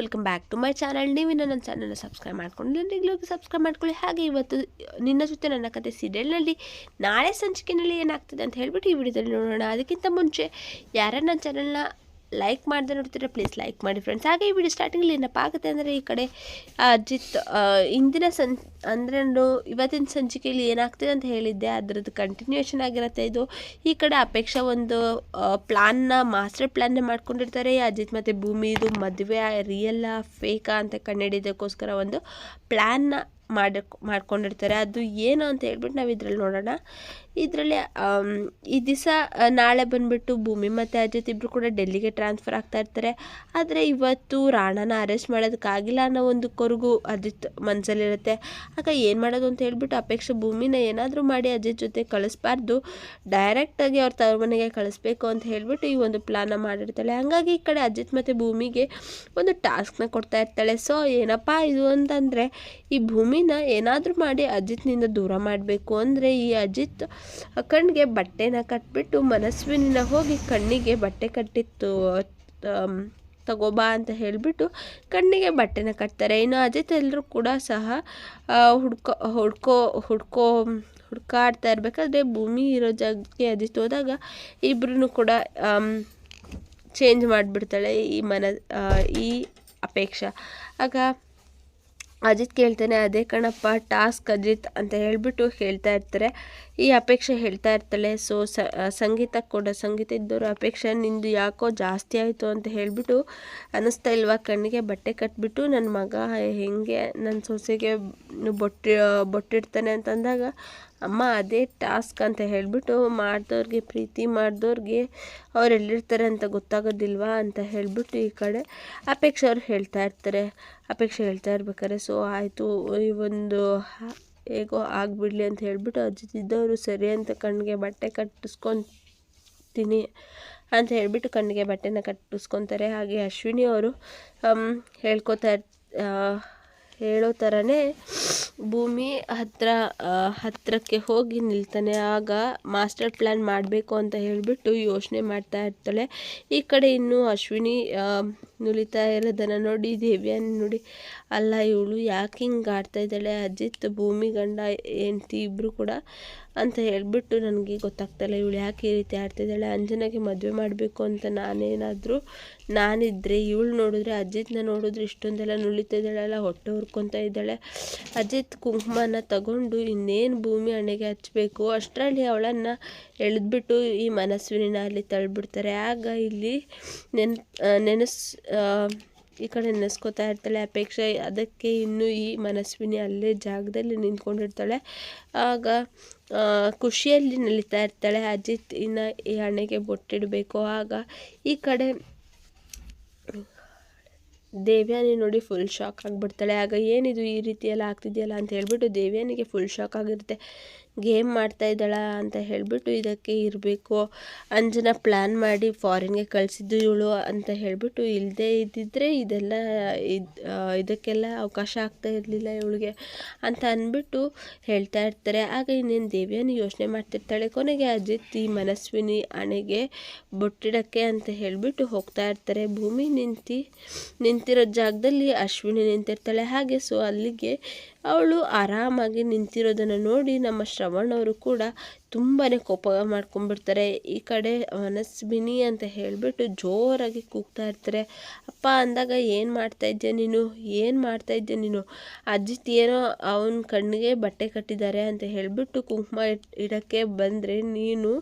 Welcome back to my channel ನೀವಿನ್ನ ನನ್ನ ಚಾನಲ್ನ subscribe ಮಾಡ್ಕೊಂಡು ಈಗಲೂ ಸಬ್ಸ್ಕ್ರೈಬ್ ಮಾಡ್ಕೊಳ್ಳಿ. ಹಾಗೆ ಇವತ್ತು ನಿನ್ನ ಜೊತೆ ನನ್ನ ಕತೆ ಸೀರಿಯಲ್ನಲ್ಲಿ ನಾಳೆ ಸಂಚಿಕೆಯಲ್ಲಿ ಏನಾಗ್ತದೆ ಅಂತ ಹೇಳ್ಬಿಟ್ಟು ಈ ವಿಡಿಯೋದಲ್ಲಿ ನೋಡೋಣ. ಅದಕ್ಕಿಂತ ಮುಂಚೆ ಯಾರ ನನ್ನ ಚಾನಲ್ನ ಲೈಕ್ ಮಾಡದೆ ನೋಡ್ತೀರಾ ಪ್ಲೀಸ್ ಲೈಕ್ ಮಾಡಿ ಫ್ರೆಂಡ್ಸ್ ಹಾಗೆ ಈ ವಿಡಿಯೋ ಸ್ಟಾರ್ಟಿಂಗಲ್ಲಿ ಏನಪ್ಪ ಆಗುತ್ತೆ ಅಂದರೆ ಈ ಕಡೆ, ಅಜಿತ್ ಇಂದಿನ ಸಂ ಅಂದರೆ ನಾನು ಇವತ್ತಿನ ಸಂಚಿಕೆಯಲ್ಲಿ ಏನಾಗ್ತಿದೆ ಅಂತ ಹೇಳಿದ್ದೆ. ಅದರದ್ದು ಕಂಟಿನ್ಯೂಷನ್ ಆಗಿರುತ್ತೆ ಇದು. ಈ ಕಡೆ ಅಪೇಕ್ಷಾ ಒಂದು ಪ್ಲಾನ್ನ ಮಾಸ್ಟರ್ ಪ್ಲಾನ್ನ ಮಾಡ್ಕೊಂಡಿರ್ತಾರೆ. ಅಜಿತ್ ಮತ್ತು ಭೂಮಿ, ಇದು ಮದುವೆ ರಿಯಲ್ಲ ಫೇಕಾ ಅಂತ ಕಂಡುಹಿಡಿಯೋದಕ್ಕೋಸ್ಕರ ಒಂದು ಪ್ಲ್ಯಾನ್ನ ಮಾಡಿ ಮಾಡ್ಕೊಂಡಿರ್ತಾರೆ. ಅದು ಏನು ಅಂತ ಹೇಳ್ಬಿಟ್ಟು ನಾವು ಇದ್ರಲ್ಲಿ ನೋಡೋಣ. ಇದರಲ್ಲಿ ಈ ದಿವಸ ನಾಳೆ ಬಂದುಬಿಟ್ಟು ಭೂಮಿ ಮತ್ತು ಅಜಿತ್ ಇಬ್ಬರು ಕೂಡ ಡೆಲ್ಲಿಗೆ ಟ್ರಾನ್ಸ್ಫರ್ ಆಗ್ತಾ ಇರ್ತಾರೆ. ಆದರೆ ಇವತ್ತು ರಾಣನ ಅರೆಸ್ಟ್ ಮಾಡೋದಕ್ಕಾಗಿಲ್ಲ ಅನ್ನೋ ಒಂದು ಕೊರಗು ಅಜಿತ್ ಮನಸ್ಸಲ್ಲಿರುತ್ತೆ ಆಗ ಏನು ಮಾಡೋದು ಅಂತ ಹೇಳಿಬಿಟ್ಟು ಅಪೇಕ್ಷೆ ಭೂಮಿನ ಏನಾದರೂ ಮಾಡಿ ಅಜಿತ್ ಜೊತೆ ಕಳಿಸ್ಬಾರ್ದು. ಡೈರೆಕ್ಟಾಗಿ ಅವ್ರ ತವ್ರ ಮನೆಗೆ ಕಳಿಸ್ಬೇಕು ಅಂತ ಹೇಳಿಬಿಟ್ಟು ಈ ಒಂದು ಪ್ಲಾನ ಮಾಡಿರ್ತಾಳೆ. ಹಾಗಾಗಿ ಈ ಕಡೆ ಅಜಿತ್ ಮತ್ತು ಭೂಮಿಗೆ ಒಂದು ಟಾಸ್ಕ್ನ ಕೊಡ್ತಾ ಇರ್ತಾಳೆ. ಸೊ ಏನಪ್ಪ ಇದು ಅಂತಂದರೆ, ಈ ಭೂಮಿನ ಏನಾದರೂ ಮಾಡಿ ಅಜಿತ್ನಿಂದ ದೂರ ಮಾಡಬೇಕು ಅಂದರೆ ಈ ಅಜಿತ್ ಕಣ್ಣಿಗೆ ಬಟ್ಟೆನ ಕಟ್ಬಿಟ್ಟು ಮನಸ್ವಿನಿನ ಹೋಗಿ ಕಣ್ಣಿಗೆ ಬಟ್ಟೆ ಕಟ್ಟಿತ್ತು ತಗೋಬಾ ಅಂತ ಹೇಳಿಬಿಟ್ಟು ಕಣ್ಣಿಗೆ ಬಟ್ಟೆನ ಕಟ್ತಾರೆ. ಇನ್ನು ಅಜಿತ್ ಎಲ್ಲರೂ ಕೂಡ ಸಹ ಹುಡ್ಕೋ ಹುಡ್ಕೋ ಹುಡ್ಕೋ, ಹುಡ್ಕಾಡ್ತಾ ಇರಬೇಕಾದ್ರೆ ಭೂಮಿ ಇರೋ ಜಾಗಕ್ಕೆ ಅಜಿತ್ ಹೋದಾಗ ಇಬ್ಬರೂ ಕೂಡ ಚೇಂಜ್ ಮಾಡಿಬಿಡ್ತಾಳೆ ಈ ಮನ ಈ ಅಪೇಕ್ಷೆ. ಆಗ ಅಜಿತ್ ಕೇಳ್ತಾನೆ, ಅದೇ ಕಣಪ್ಪ, ಟಾಸ್ಕ್ ಅಜಿತ್ ಅಂತ ಹೇಳಿಬಿಟ್ಟು ಹೇಳ್ತಾ ಇರ್ತಾರೆ. ಈ ಅಪೇಕ್ಷೆ ಹೇಳ್ತಾ ಇರ್ತಾಳೆ. ಸೊ ಸಂಗೀತ ಕೂಡ, ಸಂಗೀತ ಇದ್ದವರು ಅಪೇಕ್ಷೆ, ನಿಂದು ಯಾಕೋ ಜಾಸ್ತಿ ಆಯಿತು ಅಂತ ಹೇಳಿಬಿಟ್ಟು ಅನ್ನಿಸ್ತಾ ಇಲ್ವಾ? ಕಣ್ಣಿಗೆ ಬಟ್ಟೆ ಕಟ್ಬಿಟ್ಟು ನನ್ನ ಮಗ, ಹೆಂಗೆ? ನನ್ನ ಸೊಸೆಗೆ ಬೊಟ್ಟಿ, ಬೊಟ್ಟಿಡ್ತಾನೆ ಅಂತಂದಾಗ ಅಮ್ಮ ಅದೇ ಟಾಸ್ಕ್ ಅಂತ ಹೇಳಿಬಿಟ್ಟು ಮಾಡಿದವ್ರಿಗೆ, ಪ್ರೀತಿ ಮಾಡಿದವ್ರಿಗೆ ಅವ್ರು ಎಲ್ಲಿರ್ತಾರೆ ಅಂತ ಗೊತ್ತಾಗೋದಿಲ್ವಾ ಅಂತ ಹೇಳಿಬಿಟ್ಟು ಈ ಕಡೆ ಅಪೇಕ್ಷೆ ಅವ್ರು ಹೇಳ್ತಾ ಇರ್ತಾರೆ. ಅಪೇಕ್ಷೆ ಹೇಳ್ತಾ ಇರ್ಬೇಕಾದ್ರೆ, ಸೊ, ಆಯಿತು, ಈ ಒಂದು ಹೇಗೋ ಆಗಿಬಿಡ್ಲಿ ಅಂತ ಹೇಳಿಬಿಟ್ಟು ಅಜ್ಜಿದ್ದವರು ಸರಿ ಅಂತ ಕಣ್ಣಿಗೆ ಬಟ್ಟೆ ಕಟ್ಟಿಸ್ಕೊತೀನಿ ಅಂತ ಹೇಳಿಬಿಟ್ಟು ಕಣ್ಣಿಗೆ ಬಟ್ಟೆನ ಕಟ್ಟಿಸ್ಕೊತಾರೆ. ಹಾಗೆ ಅಶ್ವಿನಿ ಅವರು ಹೇಳ್ಕೊತಾ ಹೇಳೋ ಥರನೇ ಭೂಮಿ ಹತ್ರ ಹತ್ತಿರಕ್ಕೆ ಹೋಗಿ ನಿಲ್ತಾನೆ. ಆಗ ಮಾಸ್ಟರ್ ಪ್ಲ್ಯಾನ್ ಮಾಡಬೇಕು ಅಂತ ಹೇಳಿಬಿಟ್ಟು ಯೋಚನೆ ಮಾಡ್ತಾ ಇರ್ತಾಳೆ. ಈ ಕಡೆ ಇನ್ನೂ ಅಶ್ವಿನಿ ನುಲಿತಾ ಇರೋದನ್ನು ನೋಡಿ, ದೇವ್ಯಾನಿ ನೋಡಿ, ಅಲ್ಲ ಇವಳು ಯಾಕೆ ಹಿಂಗೆ ಆಡ್ತಾ ಇದ್ದಾಳೆ? ಅಜಿತ್ ಭೂಮಿ ಗಂಡ ಹೆಂಡ್ತಿ ಇಬ್ಬರು ಕೂಡ ಅಂತ ಹೇಳಿಬಿಟ್ಟು ನನಗೆ ಗೊತ್ತಾಗ್ತಾಯಿಲ್ಲ ಇವಳು ಯಾಕೆ ಈ ರೀತಿ ಆಡ್ತಿದ್ದಾಳೆ ಅಂಜನಾಗೆ ಮದುವೆ ಮಾಡಬೇಕು ಅಂತ ನಾನೇನಾದರೂ ನಾನಿದ್ದರೆ ಇವಳು ನೋಡಿದ್ರೆ, ಅಜಿತ್ನ ನೋಡಿದ್ರೆ ಇಷ್ಟೊಂದೆಲ್ಲ ನುಳಿತಾ ಇದ್ದಾಳೆಲ್ಲ ಹೊಟ್ಟೆ ಹುರ್ಕೊತಾ ಇದ್ದಾಳೆ. ಅಜಿತ್ ಕುಂಕುಮನ ತಗೊಂಡು ಇನ್ನೇನು ಭೂಮಿ ಹಣೆಗೆ ಹಚ್ಚಬೇಕು ಅಷ್ಟರಲ್ಲಿ ಅವಳನ್ನು ಎಳೆದ್ಬಿಟ್ಟು ಈ ಮನಸ್ವಿನ ಅಲ್ಲಿ ತಳ್ಳಿಬಿಡ್ತಾರೆ ಆಗ ಇಲ್ಲಿ ನೆನ್ ನೆನೆಸ್ ಈ ಕಡೆ ನೆನೆಸ್ಕೋತಾ ಇರ್ತಾಳೆ. ಅಪೇಕ್ಷೆ ಅದಕ್ಕೆ ಇನ್ನೂ ಈ ಮನಸ್ವಿನಿ ಅಲ್ಲೇ ಜಾಗದಲ್ಲಿ ನಿಂತ್ಕೊಂಡಿರ್ತಾಳೆ. ಆಗ ಖುಷಿಯಲ್ಲಿ ನಲಿತಾ ಇರ್ತಾಳೆ. ಅಜಿತ್ ಇನ್ನು ಈ ಹಣೆಗೆ ಬೊಟ್ಟಿಡಬೇಕು. ಆಗ ಈ ಕಡೆ ದೇವ್ಯಾನಿ ನೋಡಿ ಫುಲ್ ಶಾಕ್ ಆಗಿಬಿಡ್ತಾಳೆ. ಆಗ ಏನಿದು ಈ ರೀತಿಯೆಲ್ಲ ಆಗ್ತಿದೆಯಲ್ಲ ಅಂತ ಹೇಳ್ಬಿಟ್ಟು ದೇವ್ಯಾನಿಗೆ ಫುಲ್ ಶಾಕ್ ಆಗಿರುತ್ತೆ. ಗೇಮ್ ಮಾಡ್ತಾ ಇದ್ದಾಳ ಅಂತ ಹೇಳಿಬಿಟ್ಟು ಇದಕ್ಕೆ ಇರಬೇಕು. ಅಂಜನ ಪ್ಲ್ಯಾನ್ ಮಾಡಿ ಫಾರಿನ್ಗೆ ಕಳಿಸಿದ್ದು ಇವಳು ಅಂತ ಹೇಳಿಬಿಟ್ಟು ಇಲ್ಲದೆ ಇದ್ದಿದ್ದರೆ ಇದೆಲ್ಲ ಇದು ಇದಕ್ಕೆಲ್ಲ ಅವಕಾಶ ಆಗ್ತಾ ಇರಲಿಲ್ಲ ಇವಳಿಗೆ ಅಂತ ಅಂದ್ಬಿಟ್ಟು ಹೇಳ್ತಾ ಇರ್ತಾರೆ. ಆಗ ಇನ್ನೇನು ದೇವಿಯನ್ನು ಯೋಚನೆ ಮಾಡ್ತಿರ್ತಾಳೆ. ಕೊನೆಗೆ ಅಜಿತ್ ಈ ಮನಸ್ವಿನಿ ಹಣೆಗೆ ಬೊಟ್ಟಿಡಕ್ಕೆ ಅಂತ ಹೇಳಿಬಿಟ್ಟು ಹೋಗ್ತಾ ಇರ್ತಾರೆ. ಭೂಮಿ ನಿಂತು ನಿಂತಿರೋ ಜಾಗದಲ್ಲಿ ಅಶ್ವಿನಿ ನಿಂತಿರ್ತಾಳೆ. ಹಾಗೆ ಸೊ ಅಲ್ಲಿಗೆ ಅವಳು ಆರಾಮಾಗಿ ನಿಂತಿರೋದನ್ನು ನೋಡಿ ನಮ್ಮ ಶ್ರವಣ್ ಅವರು ಕೂಡ ತುಂಬಾ ಕೋಪ ಮಾಡ್ಕೊಂಡ್ಬಿಡ್ತಾರೆ. ಈ ಕಡೆ ಮನಸ್ವಿನಿ ಅಂತ ಹೇಳಿಬಿಟ್ಟು ಜೋರಾಗಿ ಕೂಗ್ತಾ ಇರ್ತಾರೆ. ಅಪ್ಪ, ಅಂದಾಗ ಏನು ಮಾಡ್ತಾ ಇದ್ದೆ ನೀನು? ಏನು ಮಾಡ್ತಾ ಇದ್ದೆ ನೀನು? ಅಜಿತ್ ಏನೋ ಅವನ ಕಣ್ಣಿಗೆ ಬಟ್ಟೆ ಕಟ್ಟಿದ್ದಾರೆ ಅಂತ ಹೇಳಿಬಿಟ್ಟು ಕುಂಕುಮ ಇಡೋಕ್ಕೆ ಬಂದರೆ ನೀನು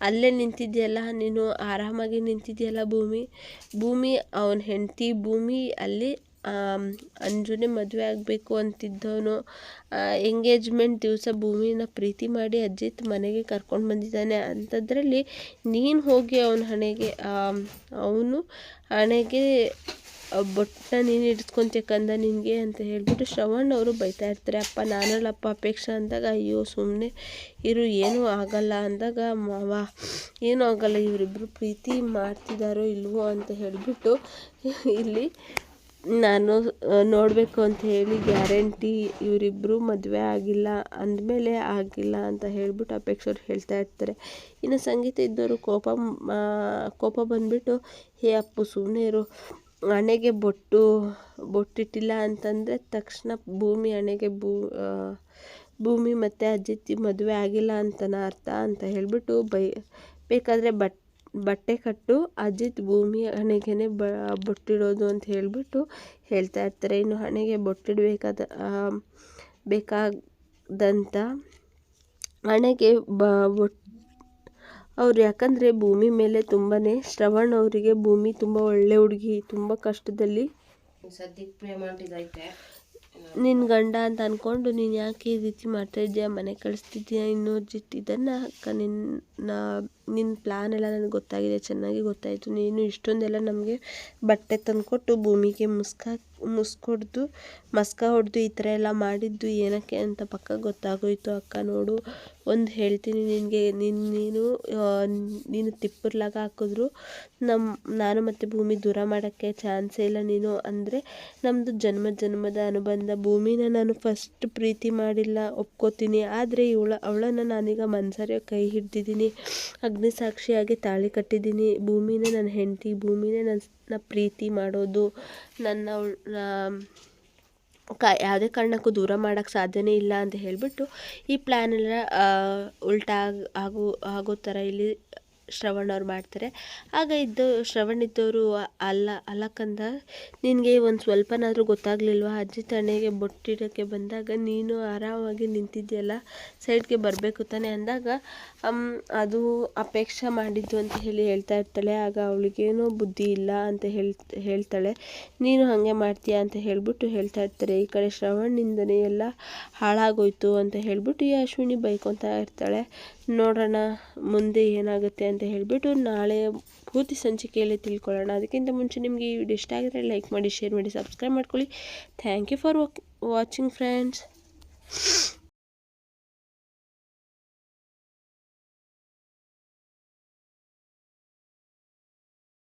ಅಲ್ಲೇ ನಿಂತಿದ್ಯಲ್ಲ, ನೀನು ಆರಾಮಾಗಿ ನಿಂತಿದ್ಯಲ್ಲ ಭೂಮಿ? ಭೂಮಿ, ಅವನ ಹೆಂಡತಿ ಭೂಮಿ ಅಲ್ಲಿ ಅಂಜುನೇ ಮದುವೆ ಆಗಬೇಕು ಅಂತಿದ್ದವನು. ಎಂಗೇಜ್ಮೆಂಟ್ ದಿವಸ ಭೂಮಿನ ಪ್ರೀತಿ ಮಾಡಿ ಅಜಿತ್ ಮನೆಗೆ ಕರ್ಕೊಂಡು ಬಂದಿದ್ದಾನೆ. ಅಂಥದ್ರಲ್ಲಿ ನೀನು ಹೋಗಿ ಅವನ ಹಣೆಗೆ ಅವನು ಹಣೆಗೆ ಬೊಟ್ಟ ನೀನು ಇಡ್ಸ್ಕೊಂತೀಯ ಕಂದ ನಿನಗೆ ಅಂತ ಹೇಳಿಬಿಟ್ಟು ಶ್ರವಣ್ ಅವರು ಬೈತಾ ಇರ್ತಾರೆ. ಅಪ್ಪ, ನಾನಲ್ಲಪ್ಪ ಅಪೇಕ್ಷೆ ಅಂದಾಗ, ಅಯ್ಯೋ ಸುಮ್ಮನೆ ಇರು, ಏನೂ ಆಗಲ್ಲ ಅಂದಾಗ, ಮಾವ, ಏನೂ ಆಗಲ್ಲ ಇವರಿಬ್ಬರು ಪ್ರೀತಿ ಮಾಡ್ತಿದ್ದಾರೋ ಇಲ್ವೋ ಅಂತ ಹೇಳಿಬಿಟ್ಟು ಇಲ್ಲಿ ನಾನು ನೋಡಬೇಕು ಅಂತ ಹೇಳಿ ಗ್ಯಾರಂಟಿ ಇವರಿಬ್ರು ಮದುವೆ ಆಗಿಲ್ಲ, ಅಂದಮೇಲೆ ಆಗಿಲ್ಲ ಅಂತ ಹೇಳ್ಬಿಟ್ಟು ಅಪೇಕ್ಷವ್ರು ಹೇಳ್ತಾ ಇರ್ತಾರೆ. ಇನ್ನು ಸಂಗೀತ ಇದ್ದವರು ಕೋಪ ಕೋಪ ಬಂದುಬಿಟ್ಟು, ಹೇ ಅಪ್ಪು ಸುಮ್ಮನೆ ಇರು. ಹಣೆಗೆ ಬೊಟ್ಟು, ಬೊಟ್ಟಿಟ್ಟಿಲ್ಲ ಅಂತಂದರೆ ತಕ್ಷಣ ಭೂಮಿ ಹಣೆಗೆ ಭೂ ಭೂಮಿ ಮತ್ತು ಅಜ್ಜಿ ಮದುವೆ ಆಗಿಲ್ಲ ಅಂತನ ಅರ್ಥ ಅಂತ ಹೇಳಿಬಿಟ್ಟು ಬೈ, ಬೇಕಾದರೆ ಬಟ್ ಬಟ್ಟೆ ಕಟ್ಟು ಅಜಿತ್ ಭೂಮಿ ಹಣೆಗೇನೆ ಬ ಬೊಟ್ಟಿಡೋದು ಅಂತ ಹೇಳಿಬಿಟ್ಟು ಹೇಳ್ತಾ ಇರ್ತಾರೆ. ಇನ್ನು ಹಣೆಗೆ ಬೊಟ್ಟಿಡಬೇಕಾದ ಬೇಕಾದಂಥ ಹಣೆಗೆ ಬ ಬೊಟ್ ಅವ್ರು ಯಾಕಂದರೆ ಭೂಮಿ ಮೇಲೆ ತುಂಬಾ ಶ್ರವಣ್ ಅವರಿಗೆ ಭೂಮಿ ತುಂಬ ಒಳ್ಳೆ ಹುಡುಗಿ ತುಂಬ ಕಷ್ಟದಲ್ಲಿ ನಿನ್ನ ಗಂಡ ಅಂತ ಅಂದ್ಕೊಂಡು ನೀನು ಯಾಕೆ ಈ ರೀತಿ ಮಾಡ್ತಾ ಇದೆಯಾ ಮನೆ ಕಳಿಸ್ತಿದ್ಯಾ ಇನ್ನೂ ಜಿಟ್ಟು ಇದನ್ನು? ಅಕ್ಕ ನಿನ್ನ ನಿನ್ನ ಪ್ಲ್ಯಾನ್ ಎಲ್ಲ ನನಗೆ ಗೊತ್ತಾಗಿದೆ, ಚೆನ್ನಾಗಿ ಗೊತ್ತಾಯಿತು. ನೀನು ಇಷ್ಟೊಂದೆಲ್ಲ ನಮಗೆ ಬಟ್ಟೆ ತಂದುಕೊಟ್ಟು ಭೂಮಿಗೆ ಮುಸ್ಕ, ಮುಸ್ಕೊಡ್ದು, ಮಸ್ಕ ಹೊಡೆದು ಈ ಥರ ಎಲ್ಲ ಮಾಡಿದ್ದು ಏನಕ್ಕೆ ಅಂತ ಪಕ್ಕ ಗೊತ್ತಾಗೋಯಿತು. ಅಕ್ಕ ನೋಡು, ಒಂದು ಹೇಳ್ತೀನಿ ನಿನಗೆ ನಿನ್ನ ನೀನು ನೀನು ತಿಪ್ಪರ್ಲಾಗ ಹಾಕಿದ್ರು ನಮ್ಮ ನಾನು ಮತ್ತು ಭೂಮಿ ದೂರ ಮಾಡೋಕ್ಕೆ ಚಾನ್ಸೇ ಇಲ್ಲ ನೀನು. ಅಂದರೆ ನಮ್ಮದು ಜನ್ಮ, ಜನ್ಮದ ಅನುಬಂಧ. ಭೂಮಿನ ನಾನು ಫಸ್ಟ್ ಪ್ರೀತಿ ಮಾಡಿಲ್ಲ, ಒಪ್ಕೋತೀನಿ. ಆದರೆ ಇವಳ, ಅವಳನ್ನು ನಾನೀಗ ಮನ್ಸರೆ ಕೈ ಹಿಡ್ದಿದ್ದೀನಿ. ಅಗ್ನಿ ಸಾಕ್ಷಿಯಾಗಿ ತಾಳಿ ಕಟ್ಟಿದ್ದೀನಿ. ಭೂಮಿನೇ ನನ್ನ ಹೆಂಡತಿ, ಭೂಮಿನೇ ನನ್ನ ಪ್ರೀತಿ ಮಾಡೋದು, ನನ್ನ ಕ, ಯಾವುದೇ ಕಾರಣಕ್ಕೂ ದೂರ ಮಾಡೋಕ್ಕೆ ಸಾಧ್ಯನೇ ಇಲ್ಲ ಅಂತ ಹೇಳಿಬಿಟ್ಟು ಈ ಪ್ಲ್ಯಾನ್ ಎಲ್ಲ ಉಲ್ಟಾ ಆಗೋ ಆಗೋ ಥರ ಇಲ್ಲಿ ಶ್ರವಣ್ ಅವ್ರು ಮಾಡ್ತಾರೆ. ಆಗ ಇದ್ದು ಶ್ರವಣ್ ಇದ್ದವರು ಅಲ್ಲ ಅಲ್ಲಕ್ಕಂದ ನಿನಗೆ ಒಂದು ಸ್ವಲ್ಪನಾದರೂ ಗೊತ್ತಾಗ್ಲಿಲ್ವಾ? ಅಜ್ಜಿ ತಣ್ಣಗೆ ಬೊಟ್ಟಿಡೋಕ್ಕೆ ಬಂದಾಗ ನೀನು ಆರಾಮಾಗಿ ನಿಂತಿದ್ಯಲ್ಲ ಸೈಡ್ಗೆ ಬರಬೇಕು ತಾನೆ? ಅಂದಾಗ ಅದು ಅಪೇಕ್ಷೆ ಮಾಡಿದ್ದು ಅಂತ ಹೇಳಿ ಹೇಳ್ತಾ ಇರ್ತಾಳೆ. ಆಗ ಅವಳಿಗೇನೋ ಬುದ್ಧಿ ಇಲ್ಲ ಅಂತ ಹೇಳ್, ಹೇಳ್ತಾಳೆ. ನೀನು ಹಾಗೆ ಮಾಡ್ತೀಯಾ? ಅಂತ ಹೇಳಿಬಿಟ್ಟು ಹೇಳ್ತಾ ಇರ್ತಾರೆ. ಈ ಕಡೆ ಶ್ರವಣ್ನಿಂದನೇ ಎಲ್ಲ ಹಾಳಾಗೋಯ್ತು ಅಂತ ಹೇಳ್ಬಿಟ್ಟು ಈ ಅಶ್ವಿನಿ ಬೈಕೊತಾ ಇರ್ತಾಳೆ. ನೋಡೋಣ ಮುಂದೆ ಏನಾಗುತ್ತೆ ಅಂತ ಹೇಳಿಬಿಟ್ಟು ನಾಳೆ ಪೂರ್ತಿ ಸಂಚಿಕೆಯಲ್ಲಿ ತಿಳ್ಕೊಳ್ಳೋಣ. ಅದಕ್ಕಿಂತ ಮುಂಚೆ ನಿಮಗೆ ಈ ವಿಡಿಯೋ ಇಷ್ಟ ಆಗಿದ್ರೆ ಲೈಕ್ ಮಾಡಿ, ಶೇರ್ ಮಾಡಿ, ಸಬ್ಸ್ಕ್ರೈಬ್ ಮಾಡ್ಕೊಳ್ಳಿ. Thank you for watching friends